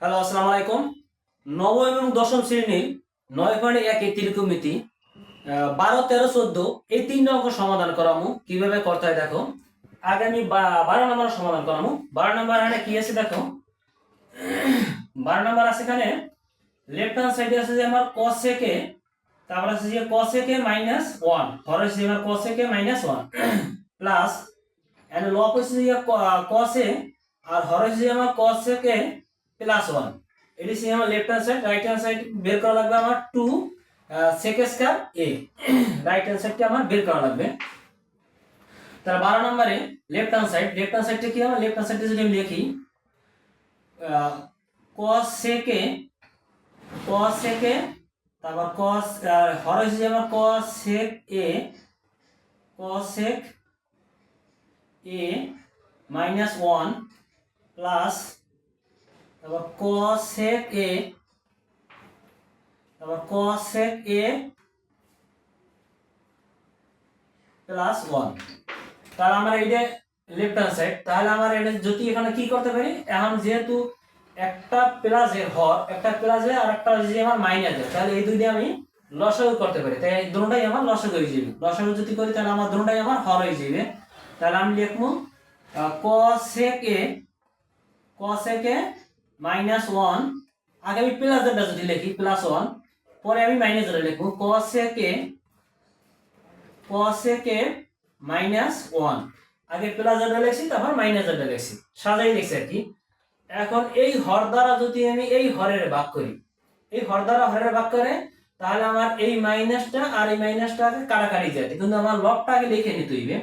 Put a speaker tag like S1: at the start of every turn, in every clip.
S1: Hello আসসালামু আলাইকুম নবম এবং দশম শ্রেণির নয় পয়েন্ট এক এই ত্রিকোণমিতি বারো, তেরো, চোদ্দ, এই তিন অঙ্ক সমাধান করামু। কীভাবে করতে হয় দেখো? আগে আমি বারো নম্বর সমাধান করামু। বারো নম্বর এখানে কি আছে দেখো? বারো নম্বর আছে এখানে লেফট হ্যান্ড সাইডে আছে যে আমার কসেকে তারপর আছে যে কসেকে মাইনাস ওয়ান হর আছে আমার কসেকে মাইনাস ওয়ান প্লাস এন্ড লব হচ্ছে যে কসে আর হর যে আমার কসেকে প্লাস ওয়ান এটি সে আমার left hand side right hand side বের করা লাগবে আমার two sec square a right hand সাইডটা আমার বের করা লাগবে। তার বারো নম্বরে left hand side left hand সাইডটা কি আমার লেফট হ্যান্ড সাইডে যদি আমি লিখি কস সেকে কস সেকে তারপর কস হর হচ্ছে আমার cosec a cosec a minus one plus তারপর cosec a তারপর cosec a প্লাস ওয়ান তাহলে আমার এইটা লেফট হ্যান্ড সাইড তাহলে আমার এটা যদি এখানে কি করতে পারি, এখন যেহেতু একটা প্লাসের হর, একটা প্লাসে আর একটা যদি আমার মাইনাসে তাহলে এই দুইটা আমি লসাগু করতে পারি। তাই এই দুটোটাই আমার লসাগু হয়ে যাবে। লসাগু যদি করি, তাহলে আমার দুটোটাই আমার হর হয়ে যাবে। তাহলে আমি লিখব cosec a cosec a minus one আগে আমি প্লাস যেটা যদি লিখি প্লাস ওয়ান পরে আমি মাইনাস যেটা লিখব। cosec a মাইনাস ওয়ান আগে প্লাস যেটা লিখছি, তারপর মাইনাস যেটা লিখছি। সাজাই লিখছি আর কি। এখন এই হর দ্বারা যদি আমি এই হরের ভাগ করি, এই হর দ্বারা হরের ভাগ করে, তাহলে আমার এই মাইনাসটা আর এই মাইনাসটাকে কাটাকাটি যেতে কিন্তু আমার লবটা আগে লিখে নিতে হইবে।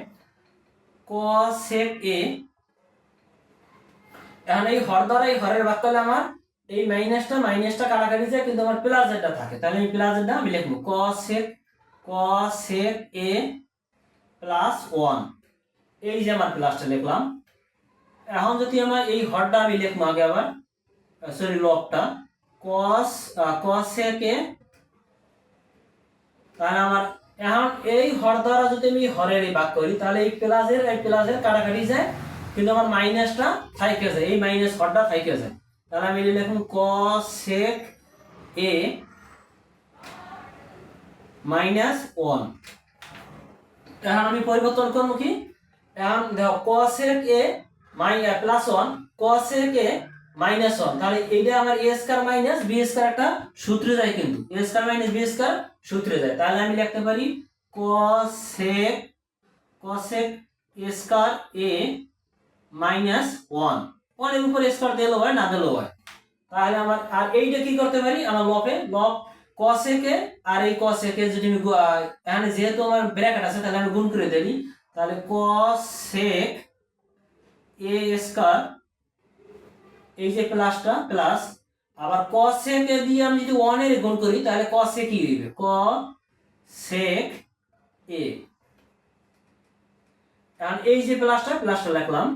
S1: cosec a এখন এই হর দ্বারা এই হরের ভাগ করলে আমার এই মাইনাসটা মাইনাসটা কাটাকাটি যায়, কিন্তু আমার প্লাস যেটা থাকে। তাহলে এই প্লাস যেটা আমি লিখব। cosec cosec a plus one এই যে আমার প্লাসটা লিখলাম। এখন যদি আমার এই হরটা আমি লিখব আগে আবার সরি লবটা cos cosec a তাহলে আমার এখন এই হর দ্বারা যদি আমি হরের ভাগ করি, তাহলে এই প্লাসের এই প্লাসের কাটাকাটি যায়। কিন্তু আমার মাইনাসটা থাইকে যায় এই মাইনাস হরটা থাইকে যায় তাহলে আমি লিখুন cosec a মাইনাস ওয়ান এখন আমি পরিবর্তন করব কি? এখন দেখো মাই plus one a minus one তাহলে এইটা আমার a square minus b square একটা সূত্রে যায় কিন্তু। A square minus b square সূত্রে যায়। তাহলে আমি লিখতে পারি cosec a square a minus one. ওয়ানের উপর স্কোয়ার দিলেও হয় না দিলেও হয় তাহলে আমার, আর এইটা কি করতে পারি? আমার লপে লব কসেকে আর এই কসেকে যদি আমি এখানে যেহেতু আমার ব্র্যাকেট আছে, তাহলে আমি গুণ করে দিই তাহলে কসেক এ স্কোয়ার এই যে প্লাসটা প্লাস আবার কসেকে দিয়ে আমি যদি ওয়ানের গুণ করি, তাহলে কসে কি হইবে? ক সেক এ এখন এই যে প্লাসটা প্লাসটা লিখলাম।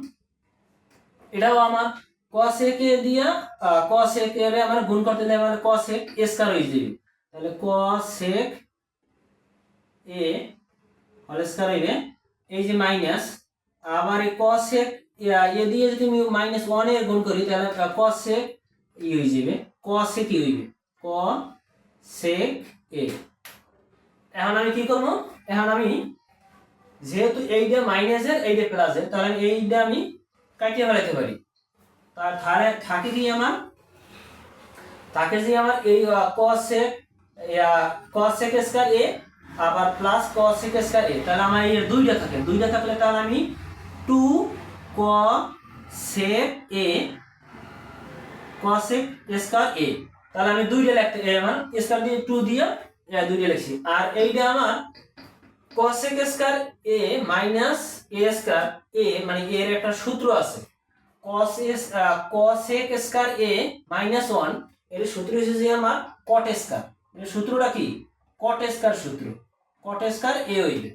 S1: এটাও আমার cosec এ দিয়া আহ, cosec এর আমার গুণ করতে দিলে আমার cosec স্কয়ার হয়ে যাবে। তাহলে cosec a হোল স্কয়ার হইবে। এই যে মাইনাস আবার এই cosec ইয়া, এ দিয়ে যদি আমি মাইনাস ওয়ানের গুণ করি তাহলে আহ, cosec ই হয়ে যাবে। cosec কি হইবে? cosec a এখন আমি কি করব? এখন আমি যেহেতু এইটা মাইনাসের এইটা প্লাসের তাহলে এইটা আমি কাটিয়ে ফেলাতে পারি। তার ধারে থাকে কি আমার? থাকে যে আমার এই কসেক কসেক স্কয়ার এ আবার প্লাস কসেক স্কয়ার এ তাহলে আমার এই দুইটা থাকে। দুইটা থাকলে তাহলে আমি টু ক সেক এ কসেক স্কয়ার এ তাহলে আমি দুইটা লিখতে আমার স্কয়ার দিয়ে টু দিয়ে দুইটা লিখছি। আর এইটা আমার cosec square a minus a square a মানে এর একটা সূত্র আছে। cos is cosec square a minus 1 এর সূত্র হচ্ছে যে আমার cot স্কয়ার এর সূত্রটা কি? cot স্কয়ার সূত্র। cot স্কয়ার a হইবে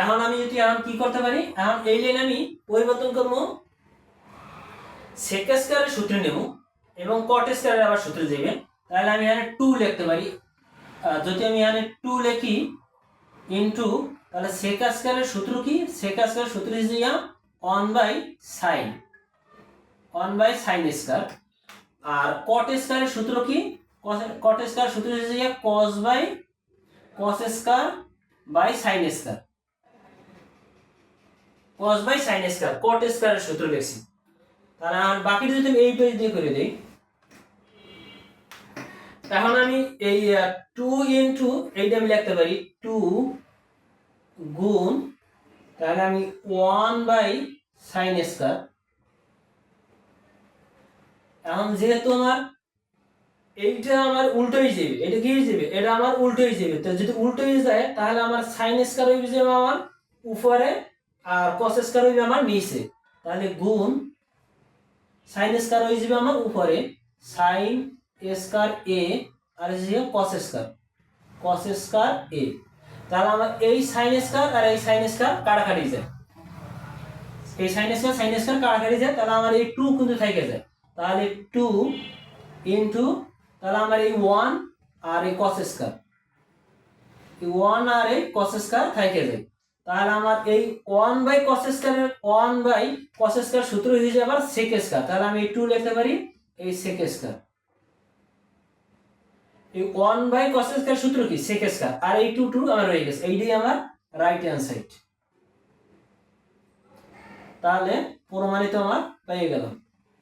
S1: এখন আমি যদি এখন কি করতে পারি? এখন এই লাইন আমি পরিবর্তন করব। sec স্কয়ারের সূত্র নেব এবং cot স্কয়ারের আবার সূত্র যাবে তাহলে আমি এখানে 2 লিখতে পারি। যদি আমি এখানে 2 লিখি ইন্টু তাহলে সেক সূত্র কি? সেক স্কয়ারের সূত্র হিসেবে one by sine one by sine square R cot স্কয়ারের সূত্র কি? কট স্কয়ার সূত্র গিয়ে cos by cos square by sin square cos by sin square cot স্কয়ারের সূত্র লিখছি তাহলে আর বাকি যদি আমি এই পেজ দিয়ে করে দেই এখন আমি এই টু ইন্টু এইটা আমি লিখতে পারি টু গুণ, তাহলে আমি ওয়ান বাই সাইন স্কয়ার এখন যেহেতু আমার এইটা আমার উল্টো হয়ে যাবে, এটা কি হয়ে যাবে? এটা আমার উল্টো হয়ে যাবে। তো যদি উল্টো হয়ে যায়, তাহলে আমার সাইন স্কয়ার হয়ে যাবে আমার উপরে, আর কস স্কয়ার হয়ে যাবে আমার নিচে। তাহলে গুণ সাইন স্কয়ার হয়ে যাবে আমার উপরে সাইন স্কয়ার এ, আর হচ্ছে কস স্কয়ার কস স্কয়ার এ। তাহলে আমার এই সাইন স্কয়ার আর এই সাইন স্কয়ার কাটাকাটি যায়। এই সাইন স্কয়ার সাইন স্কয়ার কাটাকাটি যায়, তাহলে আমার এই টু কিন্তু থেকে যায়। তাহলে টু ইন্টু তাহলে আমার এই ওয়ান আর এই কস স্কয়ার। এই ওয়ান আর এই কস স্কয়ার থেকে যায়। তাহলে আমার এই ওয়ান বাই কস স্কয়ারের ওয়ান বাই কস স্কয়ার সূত্র যাবে আবার সেক স্কয়ার। তাহলে আমি এই টু লিখতে পারি এই সেক স্কয়ার। এই ওয়ান বাই কস স্কয়ার সূত্র কি? সেক স্কয়ার আর এই টু টু আমার রয়ে গেছে। এইটাই আমার রাইট হ্যান্ড সাইড তাহলে প্রমাণিত আমার পেয়ে গেল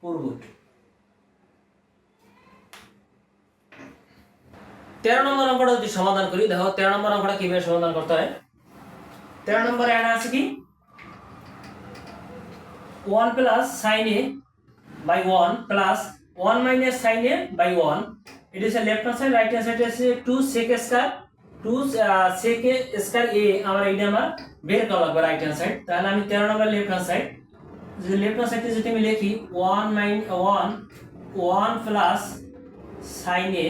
S1: পূর্বট তেরো নম্বর অঙ্কটা যদি সমাধান করি, দেখো তেরো নম্বর অঙ্কটা কীভাবে সমাধান করতে হয়? তেরো নম্বরে এখানে আছে কি? One plus sine a by one plus one minus sine a by one it is a left hand side right hand side is 2 sec square 2 uh, sec square a আমার এইটা আমার বের করা লাগবে রাইট হ্যান্ড সাইড তাহলে আমি 13 নম্বর left hand side যদি লেফট হ্যান্ড সাইডে যদি আমি লিখি 1 minus 1 1 plus sin a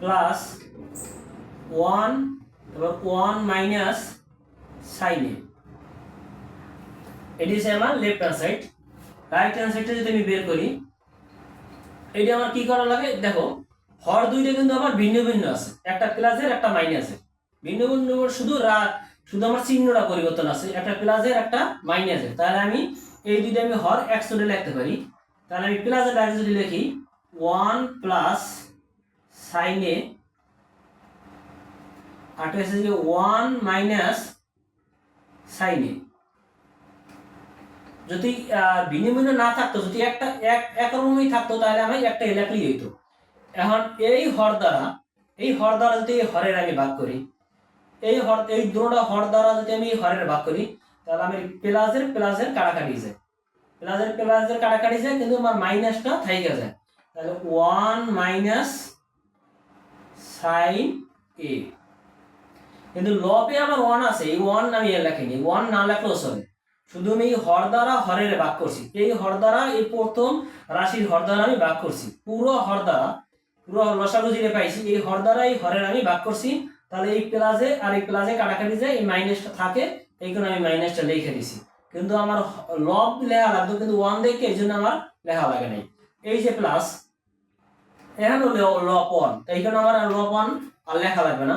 S1: plus 1 তারপর 1 মাইনাস sin a এটি হচ্ছে আমার left hand side right hand সাইডটা যদি আমি বের করি এইটা আমার কি করা লাগে? দেখো হর দুইটা কিন্তু আমার ভিন্ন ভিন্ন আছে। একটা প্লাসের একটা মাইনাসের ভিন্ন ভিন্ন শুধু শুধু আমার চিহ্নটা পরিবর্তন আছে। একটা প্লাসের একটা মাইনাসের তাহলে আমি এই দুইটা আমি হর একশোটা লিখতে পারি। তাহলে আমি প্লাসের আগে যদি লিখি ওয়ান প্লাস সাইনে আর হচ্ছে যে ওয়ান মাইনাস সাইনে যদি ভিন্ন না থাকতো, যদি একটা, এক একরকমই থাকতো, তাহলে আমি একটা এলাকলেই হইতো। এখন এই হর দ্বারা, এই হর দ্বারা যদি এই হরের আমি ভাগ করি, এই হর, এই দুটা হর দ্বারা যদি আমি হরের ভাগ করি, তাহলে আমি প্লাসের প্লাসের কাটাকাটি যায়। প্লাসের প্লাসের কাটাকাটি যায়, কিন্তু আমার মাইনাসটা থাইকে যায়। তাহলে ওয়ান মাইনাস সাইন এ। কিন্তু লপে আমার ওয়ান আছে, এই ওয়ান আমি লেখিনি ওয়ান না লেখলেও চলে। শুধু আমি এই হর দ্বারা হরের ভাগ করছি। এই হর দ্বারা এই প্রথম রাশির হর দ্বারা আমি ভাগ করছি। পুরো হর দ্বারা, পুরো লসাগু জিরে পাইছি, এই হর দ্বারা এই হরের আমি ভাগ করছি। তাহলে এই প্লাসে আর এই প্লাসে কাটাকাটি যায় এই মাইনাসটা থাকে, এই আমি মাইনাসটা লিখে দিছি। কিন্তু আমার লব লেখা লাগতো, কিন্তু ওয়ান দেখে এই জন্য আমার লেখা লাগে নাই। এই যে প্লাস এখানে লব ওয়ান এই আমার লব ওয়ান আর লেখা লাগবে না।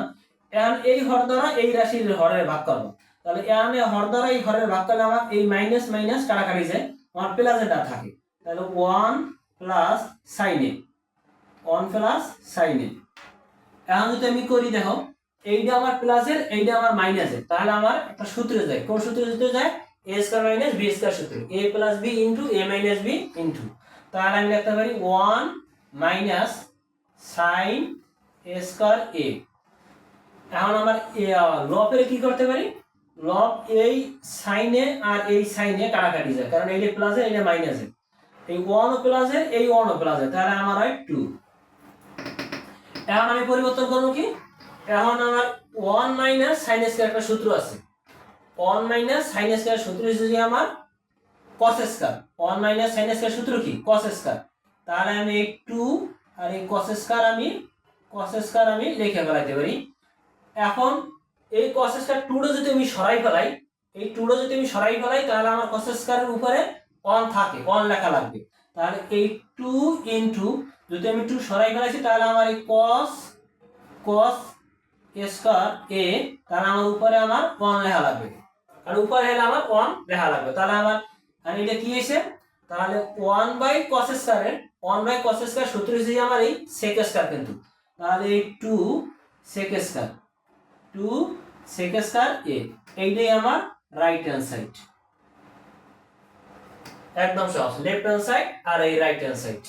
S1: এখন এই হর দ্বারা এই রাশির হরের ভাগ করব। তাহলে এখানে হর দ্বারা এই হরের ভাগ করলে আমার এই মাইনাস মাইনাস কাটাকাটি যায় আমার প্লাস এটা থাকে। তাহলে ওয়ান প্লাস সাইনে ওয়ান প্লাস সাইনে এখন যদি আমি করি দেখো, এইটা আমার প্লাসের এইটা আমার মাইনাসের তাহলে আমার একটা সূত্রে যায়। কোন সূত্রে সূত্রে যায়? A square minus b square সূত্র। A plus b into a minus b into তাহলে আমি লিখতে পারি one minus sine a square a এখন আমার লপের কি করতে পারি? লব এই সাইনে আর এই সাইনে কাটাকাটি যায়। কারণ এইটা প্লাসে এইটা মাইনাসে এই ওয়ান ও প্লাসের এই ওয়ান ও প্লাসের তাহলে আমার হয় টু এখন আমি পরিবর্তন করব কি? এখন আমার ওয়ান মাইনাস সাইন স্কয়ার একটা সূত্র আছে। ওয়ান মাইনাস সাইন স্কয়ার সূত্র হিসেবে আমার cos square one minus sine square সূত্র কি? কস স্কয়ার তাহলে আমি এই টু আর এই কস স্কয়ার আমি কস স্কয়ার আমি লিখে ফেলাইতে পারি। এখন এই কস স্কয়ার যদি আমি সরাই ফেলাই, এই টুটা যদি আমি সরাই ফেলাই, তাহলে আমার স্কয়ারের উপরে অন থাকে অন লেখা লাগবে। তাহলে এই টু ইন্টু যদি আমি টু সরাই ফেলাইছি, তাহলে আমার এই কস কস স্কয়ার এ তাহলে আমার উপরে আমার ওয়ান লেখা লাগবে। আর উপরে হলে আমার ওয়ান লেখা লাগবে। তাহলে আমার আর এটা কি হয়েছে? তাহলে ওয়ান বাই স্কয়ারের ওয়ান বাই কস স্কয়ার সূত্র হিসেবে আমার এই সেক স্কয়ার কিন্তু। তাহলে এই two sec square two sec square a. এইটাই আমার রাইট হ্যান্ড সাইড একদম সহজ। লেফট হ্যান্ড সাইড আর এই রাইট হ্যান্ড সাইড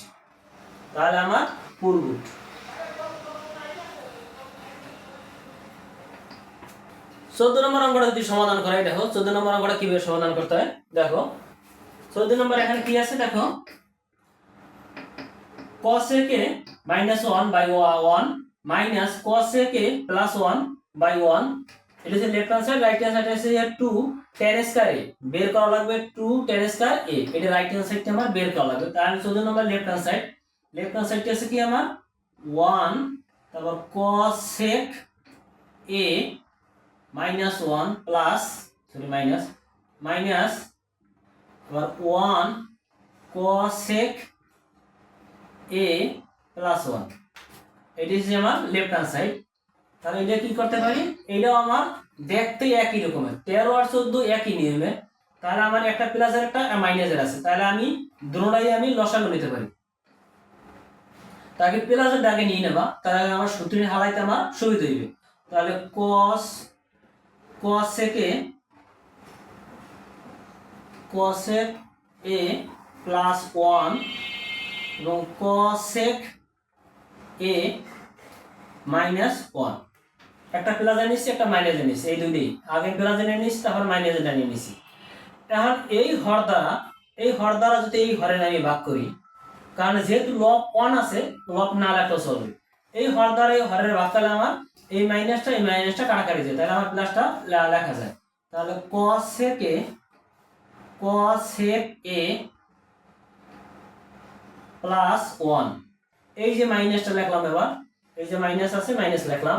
S1: তাহলে আমার পুরগুট চোদ্দ নম্বর অঙ্কটা যদি সমাধান করাই, দেখো, চোদ্দ নম্বর অঙ্কটা কীভাবে সমাধান করতে হয়? দেখো, চোদ্দ নম্বর এখানে কি আছে? দেখো cosec a minus one by one minus cosec a plus one by one এটা হচ্ছে left hand side right hand side আছে টু টেন স্কয়ার এ বের করা লাগবে টু টেন স্কয়ার এ এটা রাইট হ্যান্ড সাইডটা আমার বের করা লাগবে। তাহলে চোদ্দ নম্বর left hand side left hand সাইডটা আছে কি আমার? ওয়ান তারপর cosec a minus one plus sorry minus minus আবার one cosec a plus one এটি হচ্ছে আমার লেফট হ্যান্ড সাইড তাহলে এটা কি করতে পারি? এটাও আমার দেখতে একই রকমের। তেরো আর চোদ্দ একই নিয়মে। তাহলে আমার একটা প্লাসের একটা মাইনাসের আছে। তাহলে আমি দুটোটাই আমি লসাগু নিতে পারি। তাকে প্লাসের ডাকে নিয়ে নেবা। তাহলে আমার সূত্রের হালাইতে আমার সুবিধা হইবে। তাহলে cos cos থেকে cosec a প্লাস ওয়ান এবং cosec a মাইনাস ওয়ান একটা প্লাস নিচ্ছি, একটা মাইনাস নিচ্ছি, এই দুটি আগে প্লাস নিয়ে নিচ্ছি, তারপর মাইনাস নিয়ে নিচ্ছি। এখন এই হর দ্বারা, এই হর দ্বারা যদি এই হরের আমি ভাগ করি, কারণ যেহেতু লব ওয়ান আছে লব না লেখা চলবে। এই হর দ্বারা এই হরের ভাগ করলে আমার এই মাইনাসটা এই মাইনাসটা কাটাকাটি যায়। তাহলে আমার প্লাসটা লেখা যায়। তাহলে cosec a cosec a plus one এই যে মাইনাসটা লিখলাম এবার, এই যে মাইনাস আছে মাইনাস লিখলাম।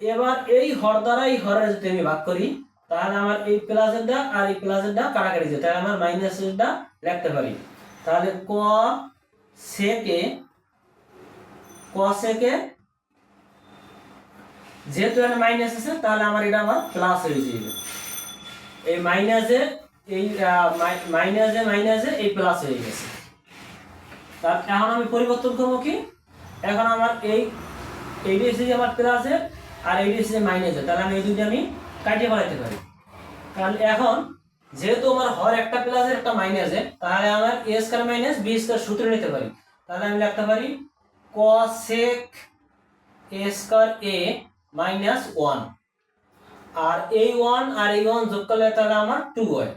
S1: এবার এই হর দ্বারা এই হরের যদি আমি ভাগ করি, তাহলে আমার এই প্লাসেরটা আর এই প্লাসেরটা কাটাকাটি যায় তাহলে আমার মাইনাসেরটা লিখতে পারি। তাহলে ক সেকে ক সেকে, যেহেতু এখানে মাইনাস আছে, তাহলে আমার এটা আমার প্লাস হয়ে যাবে। এই মাইনাসে এই মাইনাসে মাইনাসে এই প্লাস হয়ে গেছে। তার এখন আমি পরিবর্তন করব কি? এখন আমার এই এইটি এসে যে আমার প্লাসে আর এইটি এসে যে মাইনাসে তাহলে আমি এই দুটো আমি কাটিয়ে ফেলাইতে পারি। কারণ এখন যেহেতু আমার হর একটা প্লাসের একটা মাইনাসে তাহলে আমার a square minus b square সূত্র নিতে পারি। তাহলে আমি লিখতে পারি cosec a square a minus one আর এই ওয়ান আর এই ওয়ান যোগ করলে তাহলে আমার টু হয়।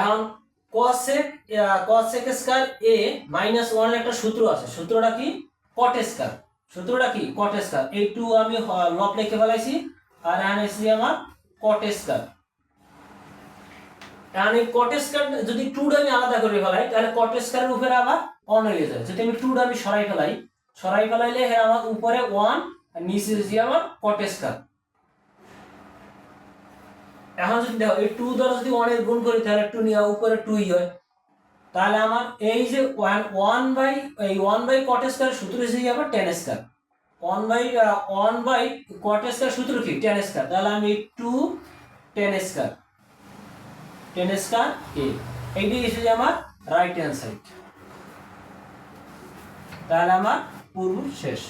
S1: এখন আহ, cosec square a minus one একটা সূত্র আছে সূত্রটা কি? cot স্কয়ার সূত্রটা কি? cot স্কয়ার এই টু আমি লব লিখে ফেলাইছি, আর এখানে এসেছি আমার cot স্কয়ার এই cot স্কয়ার যদি টুটা আমি আলাদা করে ফেলাই, তাহলে স্কয়ারের উপরে আবার অন হয়ে যায়। যদি আমি টুটা আমি সরাই ফেলাই, সরাই ফেলাইলে হ্যাঁ আমার উপরে ওয়ান আর নিচে এসেছি আমার cot স্কয়ার এখন যদি দেখো, এই টু দ্বারা যদি ওয়ানের গুণ করি, তাহলে টু নিয়ে উপরে টুই হয়। তাহলে আমার এই যে ওয়ান ওয়ান বাই এই ওয়ান বাই কট স্কোয়ার সূত্র হিসেবে যাবে tan square one by one by cot square সূত্র কি? টেন স্কোয়ার তাহলে আমি two tan square tan square a এইটি যাবে আমার রাইট হ্যান্ড সাইড তাহলে আমার পূর্ব শেষ।